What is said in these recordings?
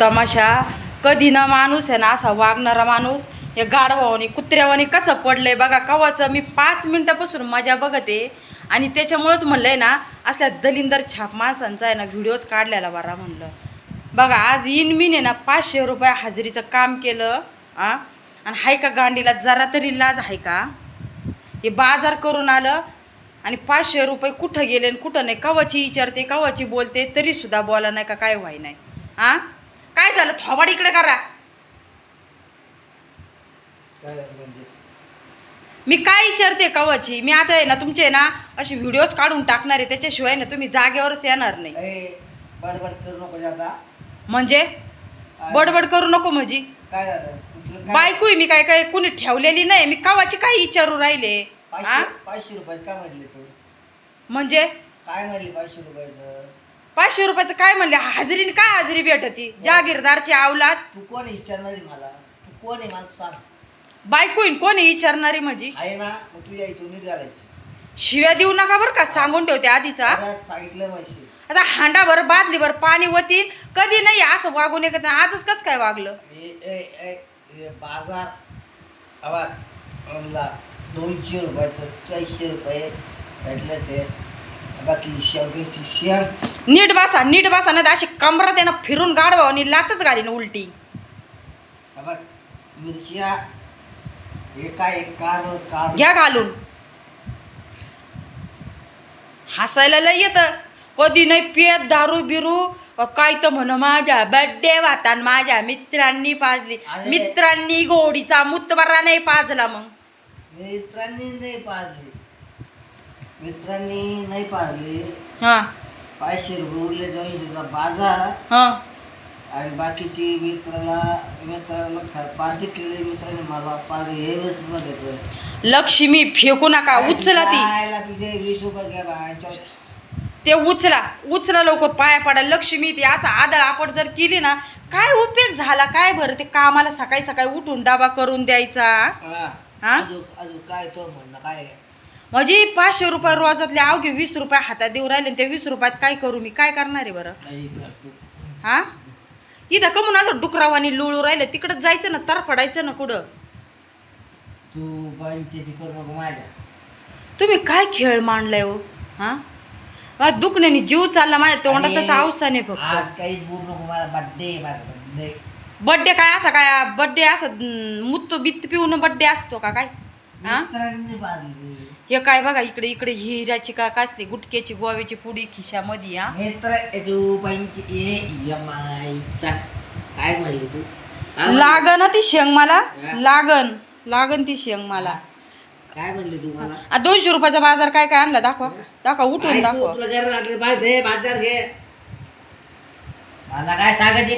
तमाशा. कधी ना माणूस आहे ना असा वागणारा माणूस. हे गाढवाने कुत्र्यावाने कसं पडलंय बघा कवाचं. मी पाच मिनटापासून मजा बघते आणि त्याच्यामुळंच म्हणलंय ना असल्या दलिंदर छाप माणसांचा आहे ना व्हिडिओज काढलेला बरा म्हणलं. बघा आज इन मीने ना पाचशे रुपये हजेरीचं काम केलं आ? आणि हाय का गांडीला जरा तरी लाज आहे का? हे बाजार करून आलं आणि पाचशे रुपये कुठं गेले आणि कुठं नाही? कवाची विचारते कवाची बोलते तरीसुद्धा बोला नाही का काय व्हाय नाही. आ? काय झालं? थोबाड इकडे करा. म्हणजे? मी काय विचारते कवाची? मी आता आहे ना तुमचे ना असे व्हिडिओज काढून टाकणार आहे त्याच्याशिवाय ना तुम्ही जागेवरच येणार नाही. ए बडबड करू नको म्हणजे? बडबड करू नको म्हणजे? काय झालं? बायको मी काय काय कुणी ठेवलेली नाही. मी कवाची काय विचारू राहिले? पाचशे रुपयाचं काय म्हणले तू? म्हणजे? काय म्हणली पाचशे रुपयाचं? पाचशे रुपयाचं काय म्हणले? हजेरीने काय हजेरी भेटती? जागीरदारची आवलात तू कोण आहे विचारणारी मला? तू कोण आहे मला सांग. बायको आहे कोणी विचारणारी म्हणजे आहे ना मग तुझ्या इथून नीट घालायची. शिव्या देऊ नका बरं का सांगून ठेवते आधीचा. मला सांगितलं माहिती आता हांडाभर बादलीभर पाणी वतीन कधी नाही असं वागून एकत आजच कसं काय वागलं? ए ए ए ए, बाजार. म्हणला दोनशे रुपयाचं चारशे रुपये भेटलं ते. बाकी शेवटीची शेण. नीट बसा नीट बसा तर अशी कमरात आहे ना फिरून गाडवा आणि लातच घालीन उलटी. बघ मिरच्या काय कांद कांद घ्या घालून. हसायला लय येतं. कधी नाही पेत दारू बिरू. अ, काय तर म्हण माझ्या बड्डे वातान माझ्या मित्रांनी पाजली. अरे. मित्रांनी गोडीचा मुतबरा नाही पाजला मग. मित्रांनी नाही पाळले मित्रांनी नाही पाळले हां. पाचशे रुपये उरले दोनशेचा बाजार. हां. आणि बाकीची मित्राला मित्राला ख- पार्टी केली मित्राने मला पार हे वेळेस घेतलं. लक्ष्मी फेकू नका उचला ती. तुझे वीस रुपये घ्या बायांच्या ते उचला उचला लवकर पाया पडा. लक्ष्मी ती असं आदळ आपट जर केली ना काय उपयोग झाला काय बरं? ते कामाला सकाळी सकाळी उठून डाबा करून द्यायचा. हा. हा? अजून अजून काय तो म्हणणं काय? आहे? म्हणजे पाचशे रुपये रोजातले अवघे वीस रुपये हातात देऊ राहिले आणि त्या वीस रुपयात काय करू मी? काय करणार आहे बरं. हा? इथं कमून असं डुकरावानी लुळू राहिलं. तिकडं जायचं ना तर पडायचं ना कुठं? तू करू माझ्या. तुम्ही काय खेळ मांडलाय हो? हा? मला दुखण्याने जीव चालला माझ्या तोंडातच आणि अवसाने फक्त. आज काहीच बोलू नको मला बड्डे बड्डे बड्डे काय असा काय बड्डे असं मुत्तो बित्त पिऊन बड्डे असतो का काय? हा? हे काय बघा इकडे इकडे हिऱ्याची का कसली गुटक्याची गोव्याची पुडी खिशामध्ये हा. मित्र ए तू पंच ए यमाईचा काय म्हणली तू? काय लागन ती शेंग मला? हा? लागन. लागन ती शेंग मला? काय म्हणली तू मला? आ, दोनशे रुपयाचा बाजार काय काय आणला? दाखवा. दाखवा उठून काय तू दाखवा. लागले घे बाजार घे. मला काय सांगायचे?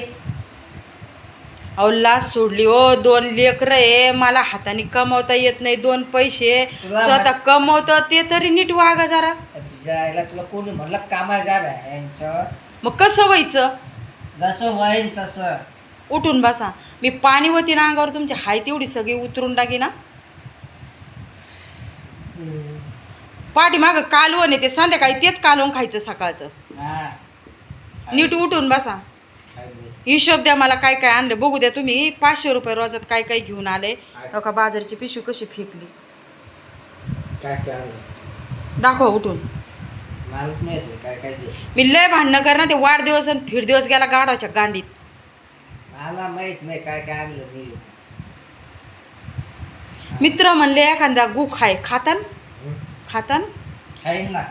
अहो लाच सोडली. हो दोन लेकरं आहे. मला हाताने कमवता येत नाही. दोन पैसे. तुला स्वतः कमवतं ते तरी नीट वागा जरा. तुझ्या आईला तुला कोणी म्हणलं? कामाला जा बा मग कसं व्हायचं? जसं होईन तसं. उठून बसा. मी पाणी होती ना अंगावर तुमची हाय तेवढी सगळी उतरून टाकी ना. पाठीमागं कालवण आहे ते. संध्याकाळी तेच कालवण खायचं सकाळचं. हा. नीट उठून बसा? हिशोब द्या मला काय काय आणलं. बघू द्या तुम्ही. पाचशे रुपये रोजात काय काय घेऊन आले. का बाजारची पिशवी कशी फेकली. काय काय आणलं? दाखवा उठून. मलाच माहीत नाही काय काय ते मी लय भांडणं कर ना ते वाढदिवस आणि फिरदिवस गेला गाडवाच्या गांडीत. मला माहीत नाही काय काय आणलं मी. मित्र म्हणले एखादा गु खाय खातान? हं? खातान? खाईन ना.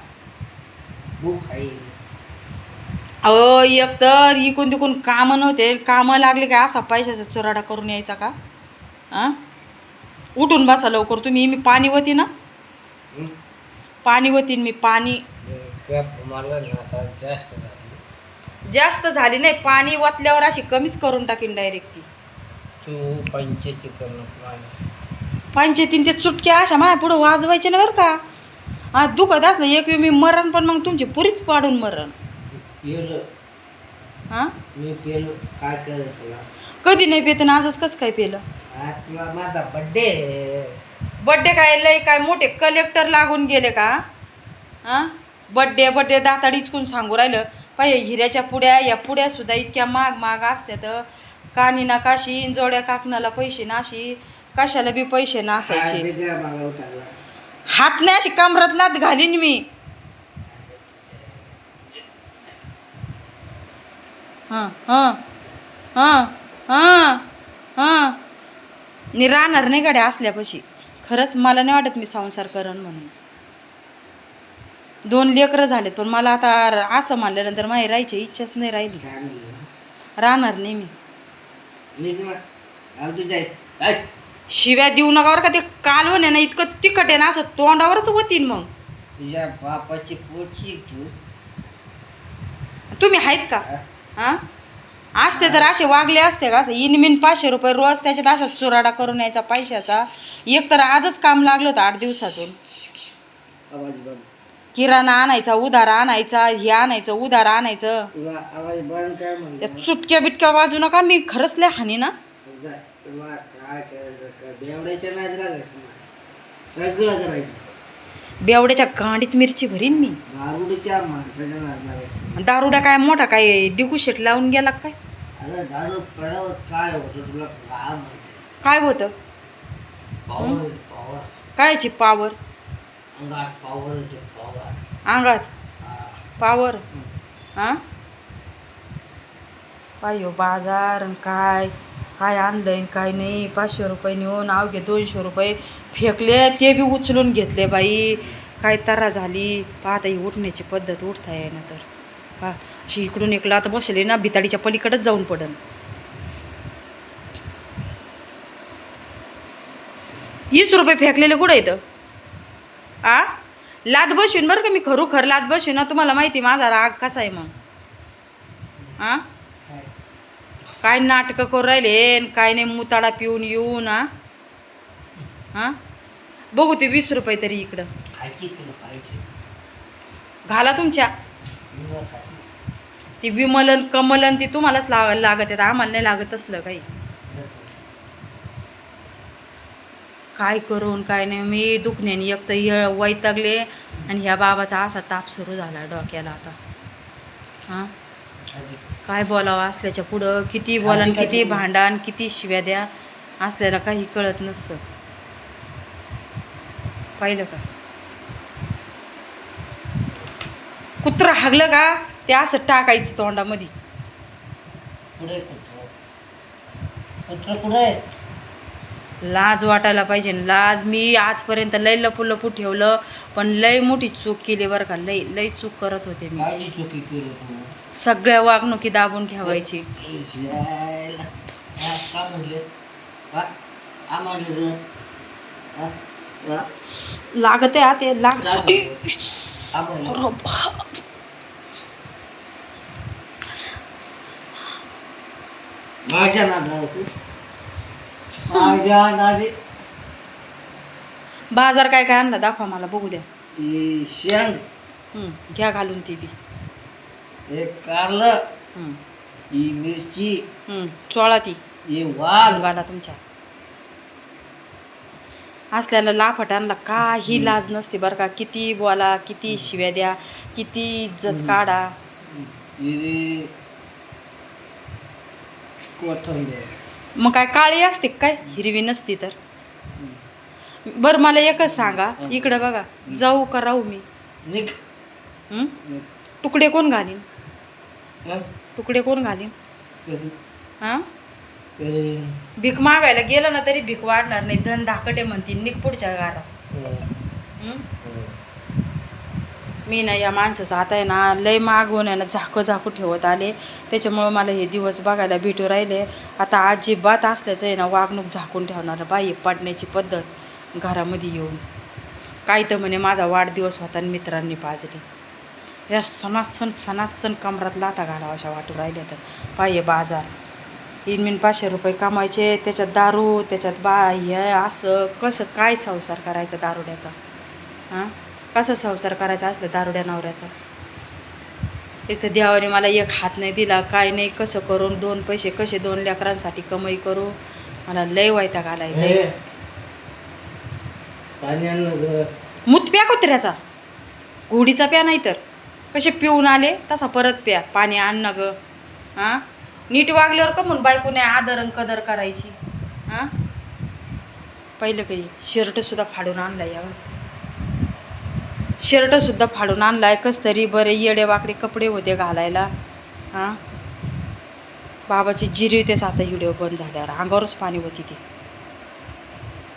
खाईन अहो एक तर इकून तिकून कामं नव्हते. कामं लागले काय असा पैशाचा चुराडा करून यायचा का? आ उठून बसा लवकर तुम्ही. मी पाणी होती ना? हं? पाणी होतीन मी पाणी. जास्त झाली. जास्त झाली नाही. पाणी वतल्यावर अशी कमीच करून टाकीन डायरेक्ट ती. तू पंचायती पंचायतीन ते चुटक्या अशा माझ्या पुढं वाजवायचे ना बरं का? हा दुखत असलं एक वेळ मी मरण पण मग तुमची पुरीच पाडून मरण. हां? मी पेलो काय करायचं तुला? कधी नाही पेत आणि आजच कसं काय पेलं? आज तुला माझा बड्डे बड्डे काय लय काय मोठे कलेक्टर लागून गेले का? हां? बड्डे बड्डे दाताड इचकून सांगू राहिलं. पाय हिऱ्याच्या पुड्या या पुड्या सुद्धा इतक्या महाग महाग असत्यात. कानी ना काशी जोड्या काकणाला पैसे नाशी. कशाला बी पैसे नासायचे. मला उठायला. हात नाही अशी कमरात लात घालीन मी. हां हां हां हां हां मी राहणार नाही गाड्या असल्यापाशी. खरंच मला नाही वाटत मी संसार करण म्हणून. दोन लेकरं झालेत पण मला आता असं मानल्यानंतर माझी राहायची इच्छाच नाही राहिली. राहणार नाही मी. शिव्या देऊ नका बरं का ते कालवण आहे ना इतकं तिखट आहे ना असं तोंडावरच होतीन मग. तुझ्या बापाची पोटची तू. तुम्ही आहेत का? हा? असते तर असे वागले असते का? असं इनमिन पाचशे रुपये रोज त्याच्यात असा चुराडा करून यायचा पैशाचा. एक तर आजच काम लागलं होतं आठ दिवसातून. किराणा आणायचा उधार आणायचा हे आणायचं उधार आणायचं. त्या चुटक्या बिटक्या वाजू नका मी खरंच लय हानी ना. सगळं करायचं. बेवड्याच्या गांडीत मिरची भरीन मी. माणसाच्या दारुड्या काय मोठा काय डिगू शेट लावून गेला काय? अरे दारू पडावर काय होतं तुला काय म्हणते काय होतं? पॉवर पॉवर कायची पावर अंगात पॉवर येते पॉवर अंगात? हा. पावर हां. पाय बाजार काय? काय आणलं काय नाही पाचशे रुपये नेऊन अवघे दोनशे रुपये फेकले ते बी उचलून घेतले बाई. काय तरा झाली. पाहता ही उठण्याची पद्धत उठता येईना तर. पा अशी इकडून इकडं आता बसले ना बिताडीच्या पलीकडंच जाऊन पडन. वीस रुपये फेकलेले कुठं येतं आ? लाद बसवीन बरं का मी खरोखर लाद बसून ना तुम्हाला माहिती माझा राग कसा आहे मग? आ? काय? नाटकं करू राहिले? न काय नाही मुताडा पिऊन येऊन हा? हां? बघू ते वीस रुपये तरी इकडं. खायची तुला खायची? घाला तुमच्या. खायची. ती विमलन कमलन ती तुम्हालाच लाग लागत आहेत. आम्हाला नाही लागत असलं काही. काय करून काय नाही. मी दुखण्याने एक तर वैतागले आणि ह्या बाबाचा असा ताप सुरू झाला डोक्याला आता. हां. काय बोलावं असल्याच्या पुढं? किती बोला आधी काय किती? भांडण किती शिव्या द्या असल्याला काही कळत नसतं. पाहिलं का? कुत्रं हागलं का? ते असं टाकायचं तोंडामध्ये. कुठे कुत्र? कुत्र कुठे लाज वाटायला पाहिजे लाज मी आजपर्यंत लय लपू लपू ठेवलं पण लय मोठी चूक केली बरं का लय लय चूक करत होते मी कायची चुकी केली तू सगळ्या वागणुकी दाबून ठेवायची. हा, का हा? का? हा? हा? लागत हा ते लाग का म्हणले? का म्हणले? माझ्या नादाला तू माझ्या नादी बाजार काय काय आणला? दाखवा मला बघू द्या. ही शेंग. हं, घ्या घालून ती बी. हे कारलं. हं, ही मिरची. हं, चोळा ती. हे वाल. तुमच्या. असल्याला लाफट आणला काही लाज नसते बरं का. किती बोला किती शिव्या द्या किती इज्जत काढा. कोथंबीर. मग काय काळी असते काय? हिरवी नसती तर. बरं मला एकच सांगा. इकडं बघा. जाऊ का राहू मी? निघ. हं? तुकडे कोण घालीन? हं? तुकडे कोण घालीन? हां? भीक मागायला गेलं ना तरी भीक वाढणार नाही. धन धाकटे म्हणतील. निघ पुढच्या गारा हं. मी ना या माणसाचं आता आहे ना लय मागून आहे ना झाकं झाकू ठेवत आले. त्याच्यामुळं मला हे दिवस बघायला भेटू राहिले. आता अजिबात असल्याचं आहे ना वागणूक झाकून ठेवणार बाई पडण्याची पद्धत घरामध्ये येऊन. काय तर म्हणे माझा वाढदिवस होता आणि मित्रांनी पाजली. या सणासण सणासण कमरात लाथा घालावा अशा वाटू राहिल्या तर. पाहिजे बाजार. इनमिन पाचशे रुपये कमायचे त्याच्यात दारू त्याच्यात बा हे असं कसं काय संसार करायचा दारुड्याचा? हां? कसं संसार करायचा असलं दारुड्या नवऱ्याचा? एक तर देवाने मला एक हात नाही दिला काय नाही कसं करून दोन पैसे कसे दोन लेकरांसाठी कमाई करू? मला लय आलाय हे. लय मूत प्या कुत्र्याचा. घोडीचा प्या नाही तर. कसे पिऊन आले तसा परत प्या. पाणी आण ना ग. हां? नीट वागल्यावर का म्हणून बायकोने आदर कदर करायची. हां? पहिलं काही शर्टसुद्धा फाडून आणला यावर. शर्टसुद्धा फाडून आणलाय कस तरी बरे येडे वाकडे कपडे होते घालायला. हां? बाबाची जिरी तेच आता व्हिडिओ बंद झाल्यावर. अंगावरच पाणी होती ते.